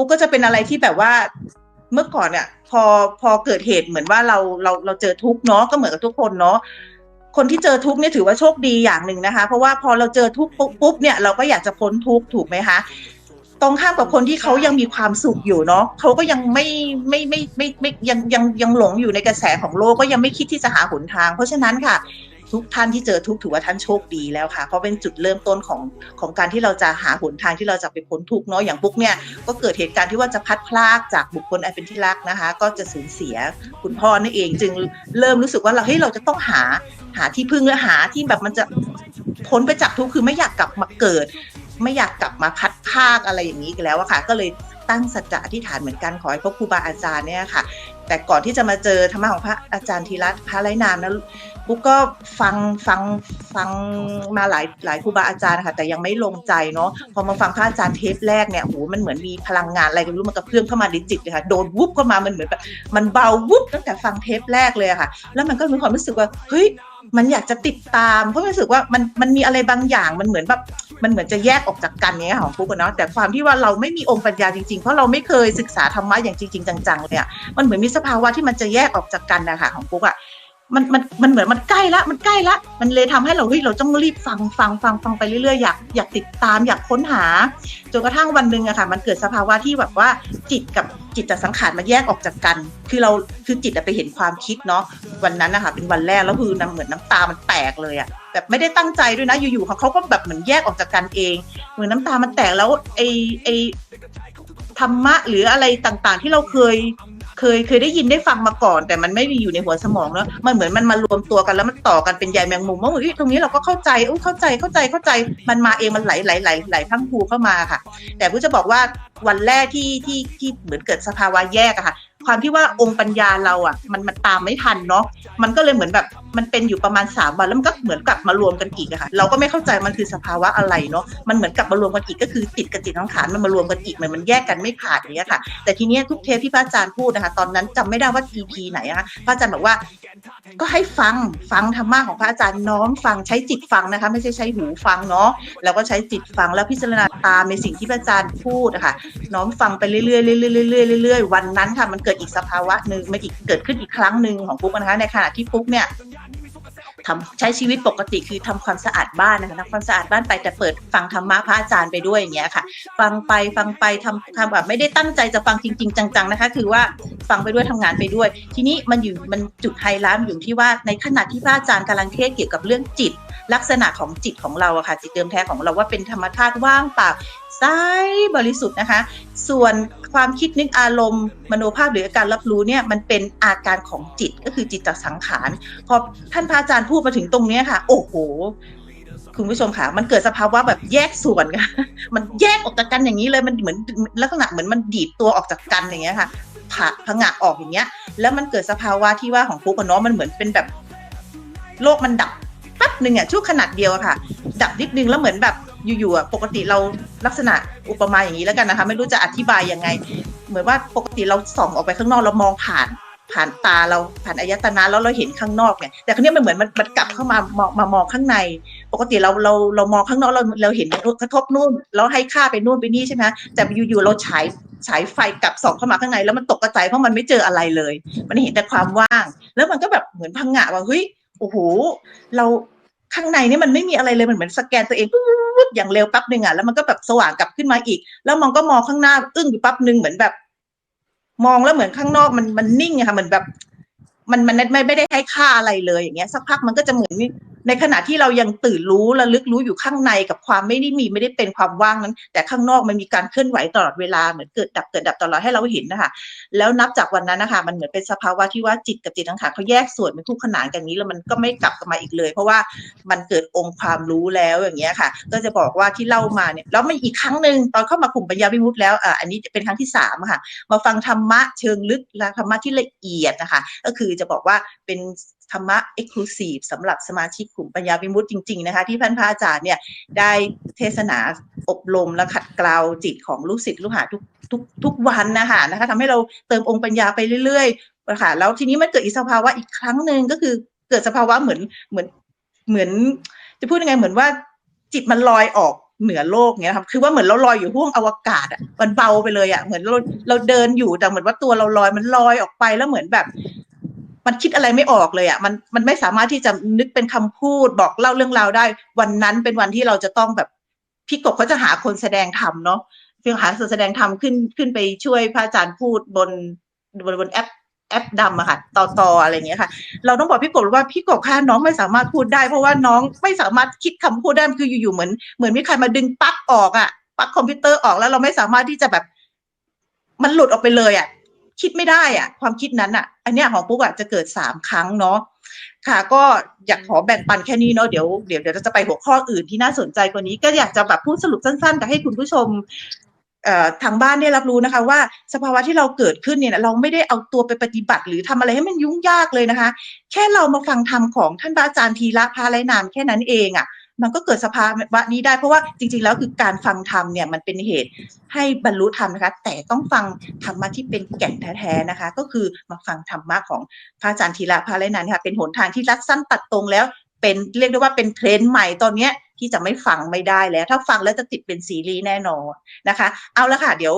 ปุ๊กก็จะเป็นอะไรที่แบบว่าเมื่อก่อนเนี่ยพอพอเกิดเหตุเหมือนว่าเราเราเราเจอทุกเนาะก็เหมือนกับทุกคนเนาะคนที่เจอทุกเนี่ยถือว่าโชคดีอย่างหนึ่งนะคะ เพราะว่าพอเราเจอทุกปุ๊บเนี่ยเราก็อยากจะพ้นทุกถูกไหมคะตรงข้ามกับคนที่เขายังมีความสุขอยู่เนาะเขาก็ยังไม่ไม่ไม่ไม่ไม่ยังยังยังหลงอยู่ในกระแสของโลกก็ยังไม่คิดที่จะหาหนทาง เพราะฉะนั้นค่ะ ทุกท่านที่เจอทุกถือว่าท่านโชคดีแล้วค่ะ เพราะเป็นจุดเริ่มต้นของของการที่เราจะหาหนทางที่เราจะไปพ้นทุกเนาะอย่างปุ๊กเนี่ยก็เกิดเหตุการณ์ที่ว่าจะพัดพลากจากบุคคลอันเป็นที่รักนะคะ ก็จะสูญเสียคุณพ่อนั่นเอง จึงเริ่มรู้สึกว่าเราเฮ้ยเราจะต้องหาหาที่พึ่งและหาที่แบบมันจะพ้นไปจากทุกคือไม่อยากกลับมาเกิด ไม่อยากกลับมาพัดภาคอะไรอย่างนี้อีกแล้วอะค่ะ ก็เลยตั้งสัจจะอธิษฐานเหมือนกันขอให้พระครูบาอาจารย์เนี่ยค่ะ แต่ก่อนที่จะมาเจอธรรมะของพระอาจารย์ธีรัตน์พระไรนามนะปุ๊กก็ฟังฟังฟังมาหลายหลายครูบาอาจารย์ค่ะแต่ยังไม่ลงใจเนาะพอมาฟังพระอาจารย์เทปแรกเนี่ยโหมันเหมือนมีพลังงานอะไรก็รู้มันกระเพื่อมเข้ามาในจิตเลยค่ะโดนวุบเข้ามามันเหมือนแบบมันเบาวุบตั้งแต่ฟังเทปแรกเลยค่ะ แล้วมันก็มีความรู้สึกว่าเฮ้ยมันอยากจะติดตามเพราะรู้สึกว่ามันมันมีอะไรบางอย่างมันเหมือนแบบ มันเหมือนจะแยกออกจากกันเนี้ยของปุ๊กเนาะแต่ความที่ว่าเราไม่มีองค์ปัญญาจริงๆ เพราะเราไม่เคยศึกษาธรรมะอย่างจริง ๆ จังๆเลยอะมันเหมือนมีสภาวะที่มันจะแยกออกจากกันนะคะของปุ๊กอะมันมันมันเหมือนมันใกล้ละมันใกล้ละ มันเลยทำให้เราเฮ้ยเราต้องรีบฟังฟังฟังฟังไปเรื่อยๆอยากอยากติดตามอยากค้นหาจนกระทั่งวันหนึ่งอะค่ะ มันเกิดสภาวะที่แบบว่าจิตกับจิตกับสังขารมันแยกออกจากกัน คือเราคือจิตอะไปเห็นความคิดเนาะวันนั้นนะคะเป็นวันแรกแล้วคือน้ำเหมือนน้ำตามันแตกเลยอะ แบบไม่ได้ตั้งใจด้วยนะ อยู่ๆเขาเขาก็แบบเหมือนแยกออกจากกันเอง เหมือนน้ำตามันแตกแล้วไอไอธรรมะหรืออะไรต่างๆ ที่เราเคยเคยเคยได้ยินได้ฟังมาก่อน แต่มันไม่มีอยู่ในหัวสมองแล้วมันเหมือนมันมารวมตัวกันแล้วมันต่อกันเป็นใยแมงมุมว่าเฮ้ยตรงนี้เราก็เข้าใจอุ้ยเข้าใจเข้าใจเข้าใจ มันมาเองมันไหลไหลไหลไหลทั้งภูเข้ามาค่ะ แต่ผู้จะบอกว่าวันแรกที่ที่ที่เหมือนเกิดสภาวะแยกอะค่ะ ความที่ว่าองค์ปัญญาเราอะมันมันตามไม่ทันเนาะมันก็เลยเหมือนแบบมันเป็นอยู่ประมาณสามวันแล้วมันก็เหมือนกลับมารวมกันอีกอะค่ะ เราก็ไม่เข้าใจมันคือสภาวะอะไรเนาะมันเหมือนกลับมารวมกันอีกก็คือจิตกับจิตทั้งขานมันมารวมกันอีกเหมือนมันแยกกันไม่ขาดอย่างเงี้ยค่ะ แต่ทีเนี้ยทุกเทปที่พระอาจารย์พูดนะคะ ตอนนั้นจำไม่ได้ว่า EP ไหนนะคะพระอาจารย์บอกว่า ก็ให้ฟังฟังธรรมะของพระอาจารย์น้อมฟังใช้จิตฟังนะคะ ไม่ใช่ใช้หูฟังเนาะแล้วก็ใช้จิตฟังแล้วพิจารณาตามในสิ่งที่พระอาจารย์พูดนะคะน้อมฟังไปเรื่อยๆเรื่อยๆเรื่อยๆเรื่อยๆวันนั้นค่ะมันเกิดิดอีกสภาวะหนึ่งมันอีกเกิดขึ้นอีกครั้งหนึ่งของปุ๊กนะคะในขณะที่ปุ๊กเนี่ยทำใช้ชีวิตปกติคือทำความสะอาดบ้านนะคะทำความสะอาดบ้านไปแต่เปิดฟังธรรมะพระอาจารย์ไปด้วยอย่างเงี้ยค่ะ ฟังไปฟังไปทำทำแบบไม่ได้ตั้งใจจะฟังจริง ๆ จัง ๆนะคะ คือว่าฟังไปด้วยทำงานไปด้วย ทีนี้มันอยู่มันจุดไฮไลท์อยู่ที่ว่าในขณะที่พระอาจารย์กำลังเทศเกี่ยวกับเรื่องจิต ลักษณะของจิตของเราอะค่ะจิตเดิมแท้ของเราว่าเป็นธรรมธาตุว่างเปล่า ใสบริสุทธิ์นะคะ ส่วนความคิดนึกอารมณ์ มโนภาพหรือการรับรู้เนี่ยมันเป็นอาการของจิตก็คือจิตจากสังขาร พอท่านพระอาจารย์พูดมาถึงตรงนี้ค่ะ โอ้โห คุณผู้ชมค่ะ มันเกิดสภาวะแบบแยกส่วนค่ะมันแยกออกจากกันอย่างนี้เลยมันเหมือนลักษณะเหมือนมันดีดตัวออกจากกันอย่างเงี้ยค่ะผ่าผงะออกอย่างเงี้ย แล้วมันเกิดสภาวะที่ว่าของฟุกับน้องมันเหมือนเป็นแบบโลกมันดับแป๊บหนึ่งอะชั่วขนาดเดียวอะค่ะ ดับนิดนึงแล้วเหมือนแบบอยู่ๆปกติเรา ลักษณะอุปมาอย่างนี้แล้วกันนะคะ ไม่รู้จะอธิบายยังไง เหมือนว่าปกติเราส่องออกไปข้างนอกเรามองผ่านผ่านตาเราผ่านอายตนะแล้วเราเห็นข้างนอกเนี่ยแต่ครั้นี้มันเหมือนมันมันกลับเข้ามามองมามองข้างใน ปกติเราเราเรามองข้างนอกเราเราเห็นกระทบนู่นแล้วให้ค่าไปนู่นไปนี่ใช่ไหมแต่อยู่ๆเราฉายฉายไฟกลับส่องเข้ามาข้างใน แล้วมันตกกระจายเพราะมันไม่เจออะไรเลย มันเห็นแต่ความว่าง แล้วมันก็แบบเหมือนพังงะว่าเฮ้ยโอ้โหเรา ข้างในนี่มันไม่มีอะไรเลยมันเหมือนสแกนตัวเองปุ๊บอย่างเร็วแป๊บหนึ่งอะแล้วมันก็แบบสว่างกลับขึ้นมาอีก แล้วมองก็มองข้างหน้า อึ้งอยู่แป๊บหนึ่งเหมือนแบบ มองแล้วเหมือนข้างนอกมันมันนิ่งอะค่ะเหมือนแบบ มันมันไม่ไม่ได้ให้ค่าอะไรเลยอย่างเงี้ยสักพักมันก็จะเหมือน ในขณะที่เรายังตื่นรู้ระลึกรู้อยู่ข้างในกับความไม่ได้มีไม่ได้เป็นความว่างนั้น แต่ข้างนอกมันมีการเคลื่อนไหวตลอดเวลาเหมือนเกิดดับเกิดดับตลอดให้เราเห็นนะคะแล้วนับจากวันนั้นนะคะมันเหมือนเป็นสภาวะที่ว่าจิตกับจิตทั้งขาเขาแยกส่วนเป็นคู่ขนานกันนี้แล้วมันก็ไม่กลับกันมาอีกเลย เพราะว่ามันเกิดองค์ความรู้แล้วอย่างเงี้ยค่ะ ก็จะบอกว่าที่เล่ามาเนี่ยแล้วมันอีกครั้งหนึ่งตอนเข้ามากลุ่มปัญญาวิมุตต์แล้วอ่าอันนี้เป็นครั้งที่สามค่ะ มาฟังธรรมะเชิงลึกและธรรมะที่ละเอียดนะคะ ก็คือจะบอกว่าเป็น ธรรมะเอ็กซ์คลูซีฟสำหรับสมาชิกกลุ่มปัญญาวิมุตต์จริง ๆ นะคะ ที่ท่านพระอาจารย์เนี่ยได้เทศนาอบรมและขัดเกลาจิตของลูกศิษย์ลูกหาทุกทุกทุกวันนะคะนะคะทำให้เราเติมองค์ปัญญาไปเรื่อยๆนะคะแล้วทีนี้มันเกิดอีกสภาวะอีกครั้งหนึ่งก็คือเกิดสภาวะเหมือนเหมือนเหมือน จะพูดยังไงเหมือนว่าจิตมันลอยออกเหนือโลกเงี้ยครับคือว่าเหมือนเราลอยอยู่ห้วงอวกาศอะมันเบาไปเลยอะเหมือนเราเราเดินอยู่แต่เหมือนว่าตัวเราลอยมันลอยออกไปแล้วเหมือนแบบ มันคิดอะไรไม่ออกเลยอะมันมันไม่สามารถที่จะนึกเป็นคำพูดบอกเล่าเรื่องราวได้ วันนั้นเป็นวันที่เราจะต้องแบบพี่กบเขาจะหาคนแสดงธรรมเนาะเพียงหาคนแสดงธรรมขึ้นขึ้นไปช่วยพระอาจารย์พูดบนบนบนแอปแอปดำอะค่ะต่อต่ออะไรอย่างเงี้ยค่ะ เราต้องบอกพี่กบว่าพี่กบค่ะน้องไม่สามารถพูดได้ เพราะว่าน้องไม่สามารถคิดคำพูดได้คืออยู่ๆเหมือนเหมือนมีใครมาดึงปั๊กออกอะปั๊กคอมพิวเตอร์ออกแล้วเราไม่สามารถที่จะแบบ มันหลุดออกไปเลยอะ คิดไม่ได้อะความคิดนั้นอะอันเนี้ยของปุ๊กอะจะเกิดสามครั้งเนาะค่ะ ก็อยากขอแบ่งปันแค่นี้เนาะเดี๋ยวเดี๋ยวเดี๋ยวเราจะไปหัวข้ออื่นที่น่าสนใจกว่านี้ ก็อยากจะแบบพูดสรุปสั้นๆกับให้คุณผู้ชมเอ่อทางบ้านได้รับรู้นะคะ ว่าสภาวะที่เราเกิดขึ้นเนี่ยเราไม่ได้เอาตัวไปปฏิบัติ หรือทำอะไรให้มันยุ่งยากเลยนะคะ แค่เรามาฟังธรรมของท่านพระอาจารย์ทีละพาไรนามแค่นั้นเองอะ่ะ มันก็เกิดสภาวะนี้ได้เพราะว่าจริง ๆ แล้วคือการฟังธรรมเนี่ยมันเป็นเหตุให้บรรลุธรรมนะคะ แต่ต้องฟังธรรมะที่เป็นแก่นแท้ๆนะคะ ก็คือมาฟังธรรมะของพระอาจารย์ทีละพาไรนามค่ะเป็นหนทางที่รัดสั้นตัดตรงแล้วเป็นเรียกได้ว่าเป็นเทรนด์ใหม่ตอนเนี้ยที่จะไม่ฟังไม่ได้แล้ว ถ้าฟังแล้วจะติดเป็นซีรีส์แน่นอนนะคะ เอาละค่ะเดี๋ยว